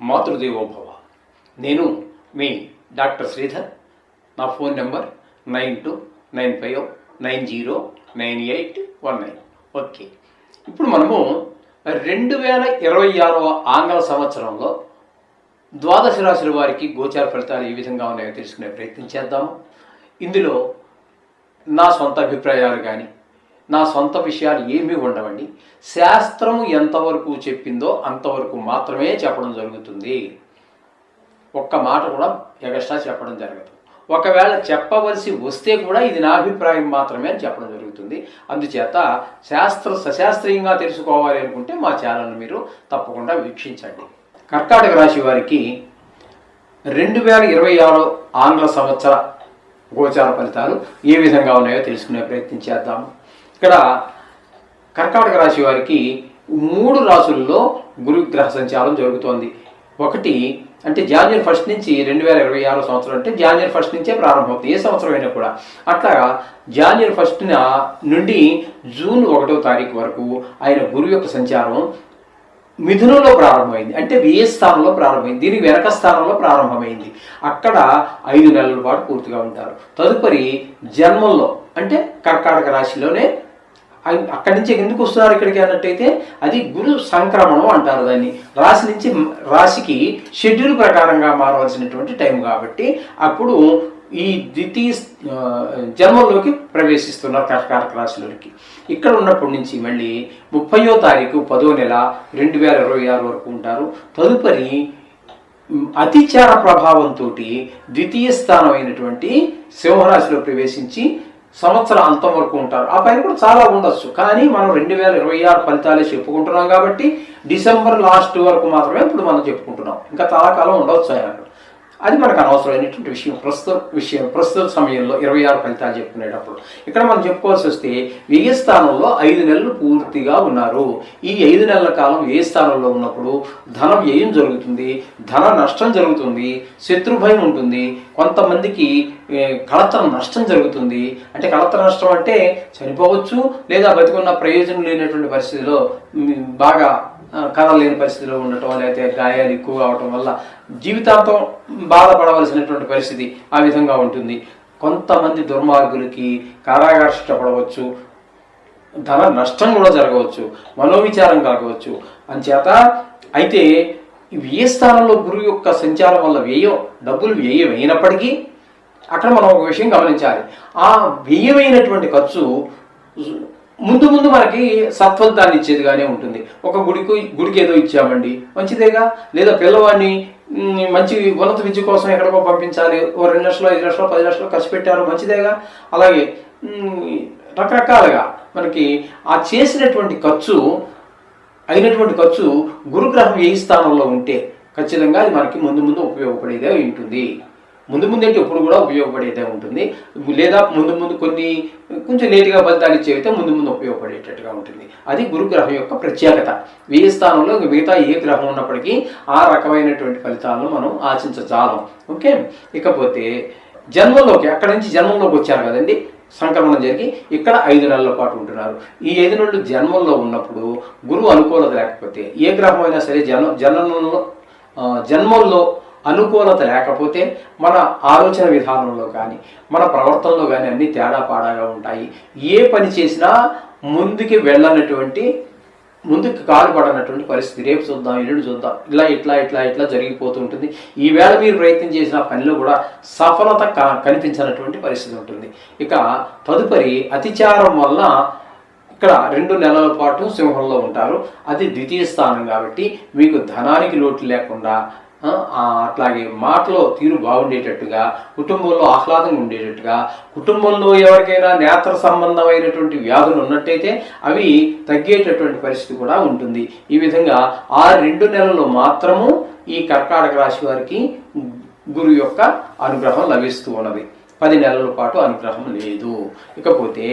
మాతృదేవోభవ. నేను మీ డాక్టర్ శ్రీధర్. నా phone number nine two nine five nine zero nine eight one nine. Okay. ఇప్పుడు మనము రెండు వేల ఇరవై ఆరవ ఆంగ్ల సంవత్సరంలో ద్వాదశ రాశుల వారికి గోచార ఫలితాలు ఏ విధంగా ఉన్నాయో తెలుసుకునే ప్రయత్నం చేద్దాము. ఇందులో నా సొంత అభిప్రాయాలు కానీ నా సొంత విషయాలు ఏమీ ఉండవండి. శాస్త్రము ఎంతవరకు చెప్పిందో అంతవరకు మాత్రమే చెప్పడం జరుగుతుంది. ఒక్క మాట కూడా ఎగస్ట్రా చెప్పడం జరగదు. ఒకవేళ చెప్పవలసి వస్తే కూడా ఇది నా అభిప్రాయం మాత్రమే అని చెప్పడం జరుగుతుంది. అందుచేత శాస్త్ర సశాస్త్రీయంగా తెలుసుకోవాలి అనుకుంటే మా ఛానల్ని మీరు తప్పకుండా వీక్షించండి. కర్కాటక రాశి వారికి రెండు వేల ఇరవై ఆరు ఆంగ్ల సంవత్సర గోచార ఫలితాలు ఏ విధంగా ఉన్నాయో తెలుసుకునే ప్రయత్నం చేద్దాము ఇక్కడ కర్కాటక రాశి వారికి మూడు రాసుల్లో గురుగ్రహ సంచారం జరుగుతోంది. ఒకటి అంటే జాన్వరి ఫస్ట్ నుంచి రెండు వేల ఇరవై ఆరో సంవత్సరం అంటే జాన్వరి ఫస్ట్ నుంచే ప్రారంభమవుతుంది ఏ సంవత్సరం అయినా కూడా. అట్లా జాన్వరి ఫస్ట్ నుండి జూన్ ఒకటో తారీఖు వరకు ఆయన గురువు యొక్క సంచారం మిథునంలో ప్రారంభమైంది. అంటే వ్యయ స్థానంలో ప్రారంభమైంది? దీని వెనక స్థానంలో ప్రారంభమైంది. అక్కడ ఐదు నెలల పాటు పూర్తిగా ఉంటారు. తదుపరి జన్మంలో అంటే కర్కాటక రాశిలోనే అక్కడి నుంచి ఎందుకు వస్తున్నారు ఇక్కడికి అన్నట్టయితే అది గురు సంక్రమణం అంటారు దాన్ని. రాశి నుంచి రాశికి షెడ్యూల్ ప్రకారంగా మారవలసినటువంటి టైం కాబట్టి అప్పుడు ఈ ద్వితీయ జన్మంలోకి ప్రవేశిస్తున్నారు కర్కాటక రాశిలోకి ఇక్కడ ఉన్నప్పటి నుంచి మళ్ళీ ముప్పయో తారీఖు పదో నెల రెండు వేల ఇరవై ఆరు వరకు ఉంటారు. తదుపరి అతిచార ప్రభావంతో ద్వితీయ స్థానం అయినటువంటి సింహరాశిలో ప్రవేశించి సంవత్సర అంతం వరకు ఉంటారు. ఆ పైన కూడా చాలా ఉండొచ్చు. కానీ మనం రెండు వేల ఇరవై ఆరు ఫలితాలే చెప్పుకుంటున్నాం కాబట్టి డిసెంబర్ లాస్ట్ వరకు మాత్రమే ఇప్పుడు మనం చెప్పుకుంటున్నాం. ఇంకా చాలా కాలం ఉండవచ్చు ఆయన అది మనకు అనవసరమైనటువంటి విషయం. ప్రస్తుత విషయం ప్రస్తుత సమయంలో ఇరవై ఆరు ఫలితాలు చెప్పుకునేటప్పుడు. ఇక్కడ మనం చెప్పుకోవాల్సి వస్తే వ్యయ స్థానంలో ఐదు నెలలు పూర్తిగా ఉన్నారు? ఈ ఐదు నెలల కాలం వ్యయ స్థానంలో ఉన్నప్పుడు ధన వ్యయం జరుగుతుంది? ధన నష్టం జరుగుతుంది శత్రుభయం ఉంటుంది కొంతమందికి ఏ, నష్టం జరుగుతుంది. అంటే కళతర నష్టం అంటే చనిపోవచ్చు లేదా బతికున్న ప్రయోజనం లేనటువంటి పరిస్థితిలో బాగా కదలలేని పరిస్థితిలో ఉండటం లేకపోతే గాయాలు ఎక్కువ అవటం వల్ల జీవితాంతం బాధపడవలసినటువంటి పరిస్థితి ఆ విధంగా ఉంటుంది. కొంతమంది దుర్మార్గులకి కారాగార శిక్ష పడవచ్చు ధన నష్టం కూడా జరగవచ్చు మనోవిచారం కలగవచ్చు. అంచేత అయితే వ్యయ స్థానంలో గురువు యొక్క సంచారం వల్ల వ్యయం డబ్బులు వ్యయం అయినప్పటికీ అక్కడ మనం ఒక విషయం గమనించాలి. ఆ వ్యయమైనటువంటి ఖర్చు ముందు ముందు మనకి సత్వంతాన్ని ఇచ్చేదిగానే ఉంటుంది. ఒక గుడికి గుడికి ఏదో ఇచ్చామండి. మంచిదేగా? లేదా పిల్లవాడిని మంచి ఉన్నత విద్య కోసం ఎక్కడికో పంపించాలి. ఓ రెండు లక్షలు ఐదు లక్షలు పది లక్షలు ఖర్చు పెట్టారు. మంచిదేగా? అలాగే రకరకాలుగా మనకి ఆ చేసినటువంటి ఖర్చు అయినటువంటి ఖర్చు గురుగ్రహం ఏ స్థానంలో ఉంటే ఖచ్చితంగా అది మనకి ముందు ముందు ఉపయోగపడేదే ఉంటుంది. ముందు ముందు అంటే ఎప్పుడు కూడా ఉపయోగపడేదే ఉంటుంది. లేదా ముందు ముందు కొన్ని కొంచెం లేటుగా ఫలితాలు ఇచ్చేవితే ముందు ముందు ఉపయోగపడేటట్టుగా ఉంటుంది. అది గురుగ్రహం యొక్క ప్రత్యేకత. వ్యయ స్థానంలో మిగతా ఏ గ్రహం ఉన్నప్పటికీ ఆ రకమైనటువంటి ఫలితాలను మనం ఆశించజాలం. ఓకే? ఇకపోతే జన్మలోకి అక్కడ నుంచి జన్మంలోకి వచ్చారు కదండి. సంక్రమణం జరిగి ఇక్కడ ఐదు నెలల పాటు ఉంటున్నారు. ఈ ఐదు నెలలు జన్మంలో ఉన్నప్పుడు గురువు అనుకూలత లేకపోతే ఏ గ్రహం అయినా సరే జన్మ జన్మంలో జన్మంలో అనుకూలత లేకపోతే మన ఆలోచన విధానంలో కానీ మన ప్రవర్తనలో కానీ అన్ని తేడా పాడాగా ఉంటాయి. ఏ పని చేసినా ముందుకి వెళ్ళనటువంటి ముందుకు కాలు పడనటువంటి పరిస్థితి. రేపు చూద్దాం ఎల్లుండి చూద్దాం. ఇలా ఇట్లా ఇట్లా ఇట్లా జరిగిపోతూ ఉంటుంది. ఈవేళ మీరు ప్రయత్నం చేసిన పనిలో కూడా సఫలత క- కనిపించినటువంటి పరిస్థితి ఉంటుంది. ఇక తదుపరి అతిచారం వల్ల ఇక్కడ రెండు నెలల పాటు సింహంలో ఉంటారు. అది ద్వితీయ స్థానం కాబట్టి మీకు ధనానికి లోటు లేకుండా అట్లాగే మాటలో తీరు బాగుండేటట్టుగా కుటుంబంలో ఆహ్లాదంగా ఉండేటట్టుగా కుటుంబంలో ఎవరికైనా నేత్ర సంబంధమైనటువంటి వ్యాధులు ఉన్నట్టయితే అవి తగ్గేటటువంటి పరిస్థితి కూడా ఉంటుంది. ఈ విధంగా ఆ రెండు నెలలు మాత్రము ఈ కర్కాటక రాశి వారికి గురు యొక్క అనుగ్రహం లభిస్తూ ఉన్నది. పది నెలల పాటు అనుగ్రహం లేదు. ఇకపోతే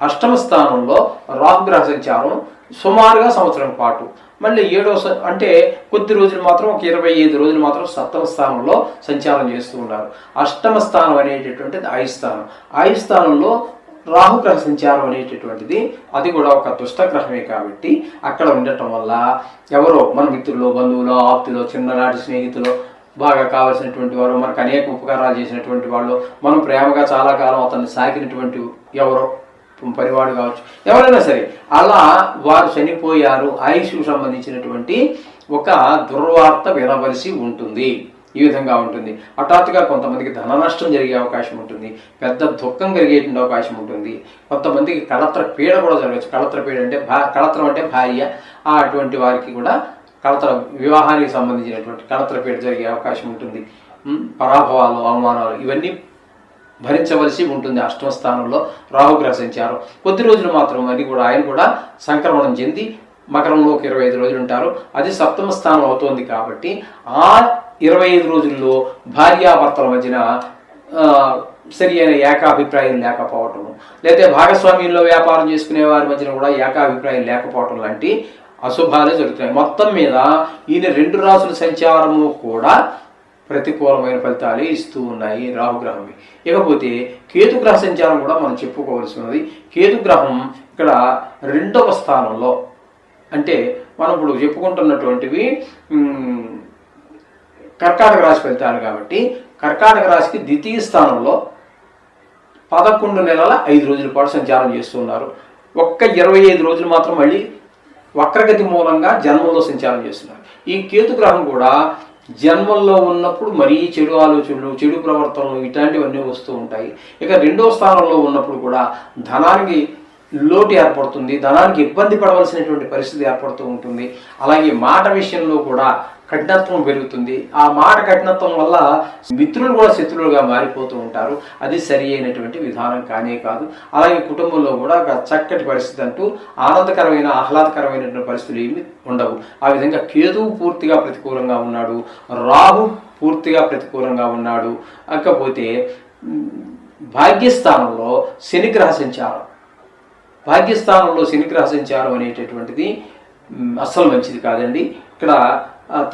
అష్టమ స్థానంలో రాహుగ్రహ సంచారం సుమారుగా సంవత్సరం పాటు. మళ్ళీ ఏడో స- అంటే కొద్ది రోజులు మాత్రం ఒక ఇరవై ఐదు రోజులు మాత్రం సప్తమ స్థానంలో సంచారం చేస్తూ ఉన్నారు. అష్టమ స్థానం అనేటటువంటిది ఆయుస్థానం. ఆయుస్థానంలో రాహుగ్రహ సంచారం అనేటటువంటిది అది కూడా ఒక దుష్టగ్రహమే కాబట్టి అక్కడ ఉండటం వల్ల ఎవరో మన మిత్రులు బంధువులు ఆప్తులు చిన్ననాటి స్నేహితులు బాగా కావాల్సినటువంటి వారు మనకు అనేక ఉపకారాలు చేసినటువంటి వాళ్ళు మనం ప్రేమగా చాలా కాలం అతన్ని సాకినటువంటి ఎవరో పరివాడు కావచ్చు. ఎవరైనా సరే అలా వారు చనిపోయారు. ఆయుష్కు సంబంధించినటువంటి ఒక దుర్వార్త వినవలసి ఉంటుంది. ఈ విధంగా ఉంటుంది. హఠాత్తుగా కొంతమందికి ధన నష్టం జరిగే అవకాశం ఉంటుంది. పెద్ద దుఃఖం కలిగేటువంటి అవకాశం ఉంటుంది. కొంతమందికి కళత్ర పీడ కూడా జరగచ్చు కళత్ర పీడ అంటే భా కళత్రం అంటే భార్య. ఆ అటువంటి వారికి కూడా కళత్ర వివాహానికి సంబంధించినటువంటి కళత్ర పీడ జరిగే అవకాశం ఉంటుంది. పరాభవాలు అవమానాలు ఇవన్నీ భరించవలసి ఉంటుంది. అష్టమ స్థానంలో రాహుగ్రహ సంచారం కొద్ది రోజులు మాత్రం అది కూడా ఆయన కూడా సంక్రమణం చెంది మకరంలోకి ఇరవై ఐదు రోజులు ఉంటారు. అది సప్తమ స్థానం అవుతోంది కాబట్టి ఆ ఇరవై ఐదు రోజుల్లో భార్యాభర్తల మధ్యన సరి అయిన ఏకాభిప్రాయం లేకపోవటం లేదా భాగస్వామ్యంలో వ్యాపారం చేసుకునే వారి మధ్యన కూడా ఏకాభిప్రాయం లేకపోవటం లాంటి అశుభాలే జరుగుతాయి మొత్తం మీద ఈయన రెండు రాసుల సంచారము కూడా ప్రతికూలమైన ఫలితాలే ఇస్తూ ఉన్నాయి రాహుగ్రహం ఇకపోతే కేతుగ్రహ సంచారం కూడా మనం చెప్పుకోవాల్సి ఉన్నది. కేతుగ్రహం ఇక్కడ రెండవ స్థానంలో అంటే మనం ఇప్పుడు చెప్పుకుంటున్నటువంటివి కర్కాటక రాశి ఫలితాలు కాబట్టి కర్కాటక రాశికి ద్వితీయ స్థానంలో పదకొండు నెలల ఐదు రోజుల పాటు సంచారం చేస్తున్నారు. ఒక్క ఇరవై ఐదు రోజులు మాత్రం మళ్ళీ వక్రగతి మూలంగా జన్మంలో సంచారం చేస్తున్నారు. ఈ కేతు గ్రహం కూడా జన్మల్లో ఉన్నప్పుడు మరీ చెడు ఆలోచనలు చెడు ప్రవర్తనలు ఇట్లాంటివన్నీ వస్తూ ఉంటాయి. ఇక రెండో స్థానంలో ఉన్నప్పుడు కూడా ధనానికి లోటు ఏర్పడుతుంది ధనానికి ఇబ్బంది పడవలసినటువంటి పరిస్థితి ఏర్పడుతూ ఉంటుంది. అలాగే మాట విషయంలో కూడా కఠినత్వం పెరుగుతుంది. ఆ మాట కఠినత్వం వల్ల మిత్రులు కూడా శత్రువులుగా మారిపోతూ ఉంటారు. అది సరి అయినటువంటి విధానం కానే కాదు. అలాగే కుటుంబంలో కూడా ఒక చక్కటి పరిస్థితి అంటూ ఆనందకరమైన ఆహ్లాదకరమైనటువంటి పరిస్థితులు ఏమి ఉండవు. ఆ విధంగా కేతువు పూర్తిగా ప్రతికూలంగా ఉన్నాడు. రాహు పూర్తిగా ప్రతికూలంగా ఉన్నాడు. కాకపోతే భాగ్యస్థానంలో శనిగ్రహ సంచారం. భాగ్యస్థానంలో శనిగ్రహసించారు అనేటటువంటిది అస్సలు మంచిది కాదండి. ఇక్కడ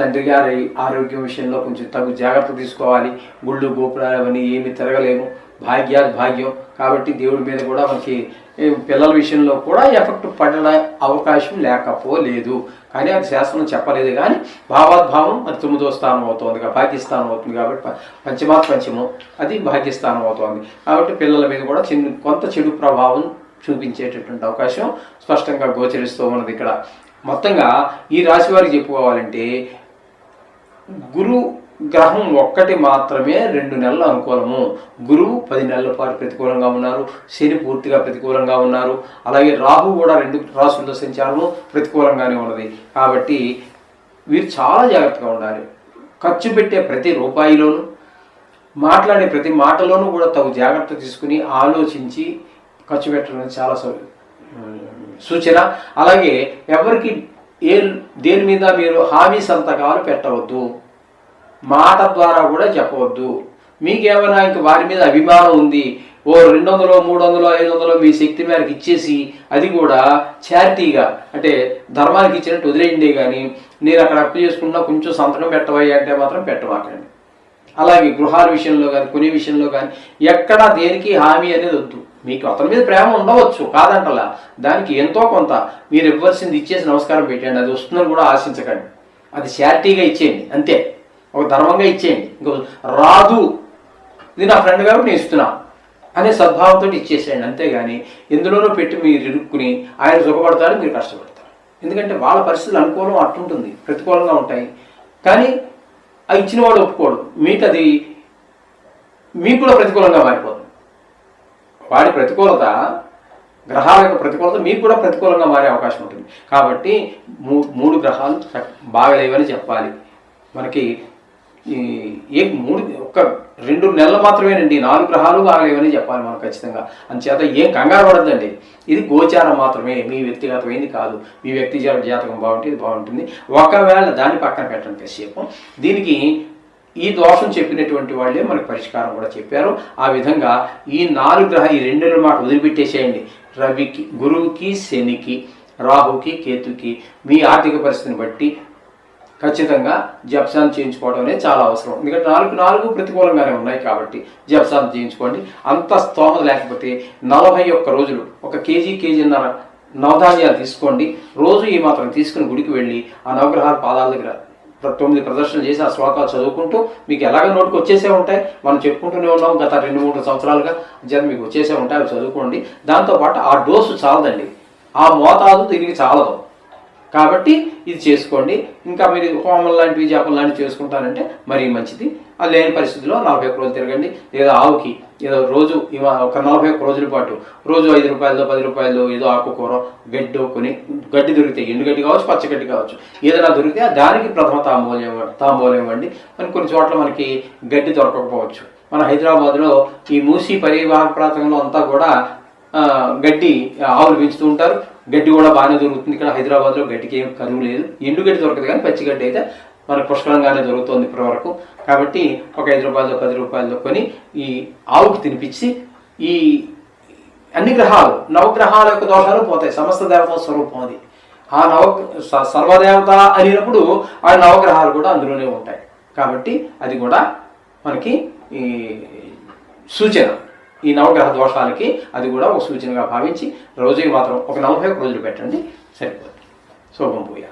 తండ్రి గారి ఆరోగ్యం విషయంలో కొంచెం తగు జాగ్రత్త తీసుకోవాలి. గుళ్ళు గోపురాలు అవన్నీ ఏమి తిరగలేము. భాగ్యాలు భాగ్యం. కాబట్టి దేవుడి మీద కూడా మనకి పిల్లల విషయంలో కూడా ఎఫెక్ట్ పడడం అవకాశం లేకపోలేదు. కానీ అది శాస్త్రం చెప్పలేదు. కానీ భావాద్భావం అది తొమ్మిదో స్థానం అవుతుంది. భాగ్యస్థానం అవుతుంది కాబట్టి ప- పంచమాత్ పంచమం అది భాగ్యస్థానం అవుతుంది. కాబట్టి పిల్లల మీద కూడా చిన్న కొంత చెడు ప్రభావం చూపించేటటువంటి అవకాశం స్పష్టంగా గోచరిస్తూ ఉన్నది ఇక్కడ. మొత్తంగా ఈ రాశి వారికి చెప్పుకోవాలంటే గురు గ్రహం ఒక్కటి మాత్రమే రెండు నెలలు అనుకూలము. గురువు పది నెలల పాటు ప్రతికూలంగా ఉన్నారు. శని పూర్తిగా ప్రతికూలంగా ఉన్నారు. అలాగే రాహు కూడా రెండు రాసుల్లో సంచారము ప్రతికూలంగానే ఉన్నది. కాబట్టి వీరు చాలా జాగ్రత్తగా ఉండాలి. ఖర్చు పెట్టే ప్రతి రూపాయిలోనూ మాట్లాడే ప్రతి మాటలోనూ కూడా తగు జాగ్రత్త తీసుకుని ఆలోచించి ఖర్చు పెట్టడం చాలా సూచన. అలాగే ఎవరికి ఏ దేని మీద మీరు హామీ సంతకాలు పెట్టవద్దు. మాట ద్వారా కూడా చెప్పవద్దు. మీకేమైనా ఇంక వారి మీద అభిమానం ఉంది. ఓ రెండు వందలు మూడు వందలు ఐదు వందలు మీ శక్తి మేరకు ఇచ్చేసి అది కూడా చారిటీగా అంటే ధర్మానికి ఇచ్చినట్టు వదిలేయండి కానీ నేను అక్కడ అప్పు చేసుకున్నా కొంచెం సంతకం పెట్టవయ్యా అంటే మాత్రం పెట్టవాకండి అలాగే గృహాల విషయంలో కానీ కొనే విషయంలో కానీ ఎక్కడా దేనికి హామీ అనేది వద్దు. మీకు అతని మీద ప్రేమ ఉండవచ్చు కాదంటలా. దానికి ఎంతో కొంత మీరు ఇవ్వాల్సింది ఇచ్చేసి నమస్కారం పెట్టండి అది వస్తుందని కూడా ఆశించకండి. అది షార్టీగా ఇచ్చేయండి అంతే. ఒక ధర్మంగా ఇచ్చేయండి. ఇంకో రాదు. ఇది నా ఫ్రెండ్ కాబట్టి నేను ఇస్తున్నా అనే సద్భావంతో ఇచ్చేసేయండి అంతేగాని ఎందులోనో పెట్టి మీరు ఇరుక్కుని ఆయన సుఖపడతారు మీరు కష్టపడతారు. ఎందుకంటే వాళ్ళ పరిస్థితులు అనుకూలం అట్టుంటుంది ప్రతికూలంగా ఉంటాయి. కానీ ఆ ఇచ్చిన వాడు ఒప్పుకోడు. మీకు అది మీకు కూడా ప్రతికూలంగా మారిపోతుంది. వాడి ప్రతికూలత గ్రహాల యొక్క ప్రతికూలత మీకు కూడా ప్రతికూలంగా మారే అవకాశం ఉంటుంది. కాబట్టి మూ మూడు గ్రహాలు బాగలేవని చెప్పాలి. మనకి ఈ ఏ మూడు ఒక్క రెండు నెలలు మాత్రమేనండి నాలుగు గ్రహాలు బాగలేవని చెప్పాలి మనం ఖచ్చితంగా. అంచేత ఏం కంగారు పడద్దండి. ఇది గోచారం మాత్రమే. మీ వ్యక్తిగతమైంది కాదు. మీ వ్యక్తి జాతకం బాగుంటే ఇది బాగుంటుంది. ఒకవేళ దాన్ని పక్కన పెట్టండి కాసేపు. దీనికి ఈ దోషం చెప్పినటువంటి వాళ్ళే మనకు పరిష్కారం కూడా చెప్పారు. ఆ విధంగా ఈ నాలుగు గ్రహ ఈ రెండు మాట వదిలిపెట్టేసేయండి. రవికి గురువుకి శనికి రాహుకి కేతుకి మీ ఆర్థిక పరిస్థితిని బట్టి ఖచ్చితంగా జప్సాన్ చేయించుకోవడం అనేది చాలా అవసరం. ఎందుకంటే నాలుగు నాలుగు ప్రతికూలంగానే ఉన్నాయి కాబట్టి జప్సాన్ చేయించుకోండి. అంత స్తోమత లేకపోతే నలభై ఒక్క రోజులు ఒక కేజీ కేజీన్నర నవధాన్యాలు తీసుకోండి. రోజు ఈ మాత్రం తీసుకుని గుడికి వెళ్ళి ఆ నవగ్రహాల పాదాల దగ్గర తొమ్మిది ప్రదర్శనలు చేసి ఆ శ్లోకాలు చదువుకుంటూ మీకు ఎలాగ నోటికి వచ్చేసే ఉంటాయి? మనం చెప్పుకుంటూనే ఉన్నాం గత రెండు మూడు సంవత్సరాలుగా. జర మీకు వచ్చేసే ఉంటాయి అవి చదువుకోండి. దాంతోపాటు ఆ డోసు చాలదండి. ఆ మోతాదు దీనికి చాలదు. కాబట్టి ఇది చేసుకోండి. ఇంకా మీరు హోమం లాంటివి జాపం లాంటివి చేసుకుంటారంటే మరీ మంచిది. అది లేని పరిస్థితిలో నలభై ఒక్క రోజులు తిరగండి. లేదా ఆవుకి ఏదో రోజు ఒక నలభై ఒక్క రోజుల పాటు రోజు ఐదు రూపాయలు పది రూపాయలు ఏదో ఆకుకూర గడ్డి కొని గడ్డి దొరికితే ఎండు గడ్డి కావచ్చు పచ్చగడ్డి కావచ్చు ఏదైనా దొరికితే దానికి ప్రథమ తాంబూల్యం తాంబూలం ఇవ్వండి. మరి కొన్ని చోట్ల మనకి గడ్డి దొరకకపోవచ్చు. మన హైదరాబాద్లో ఈ మూసీ పరివాహక ప్రాంతంలో అంతా కూడా గడ్డి ఆవులు పెంచుతూ ఉంటారు. గడ్డి కూడా బాగానే దొరుకుతుంది. ఇక్కడ హైదరాబాద్లో గడ్డికి ఏం కరువు లేదు. ఎండు గడ్డి దొరకదు కానీ పచ్చి గడ్డి అయితే మనకు పుష్కలంగానే దొరుకుతుంది ఇప్పటి వరకు. కాబట్టి ఒక ఐదు రూపాయలు పది రూపాయలు కొని ఈ ఆవుకి తినిపించి ఈ అన్ని గ్రహాలు నవగ్రహాల యొక్క దోషాలు పోతాయి. సమస్త దేవత స్వరూపం అది. ఆ నవ సర్వదేవత అనేటప్పుడు ఆ నవగ్రహాలు కూడా అందులోనే ఉంటాయి. కాబట్టి అది కూడా మనకి ఈ సూచన. ఈ నవగ్రహ దోషాలకి అది కూడా ఒక సూచనగా భావించి రోజుకి మాత్రం ఒక నలభై ఒక రోజులు పెట్టండి సరిపోతుంది శోభం పూయ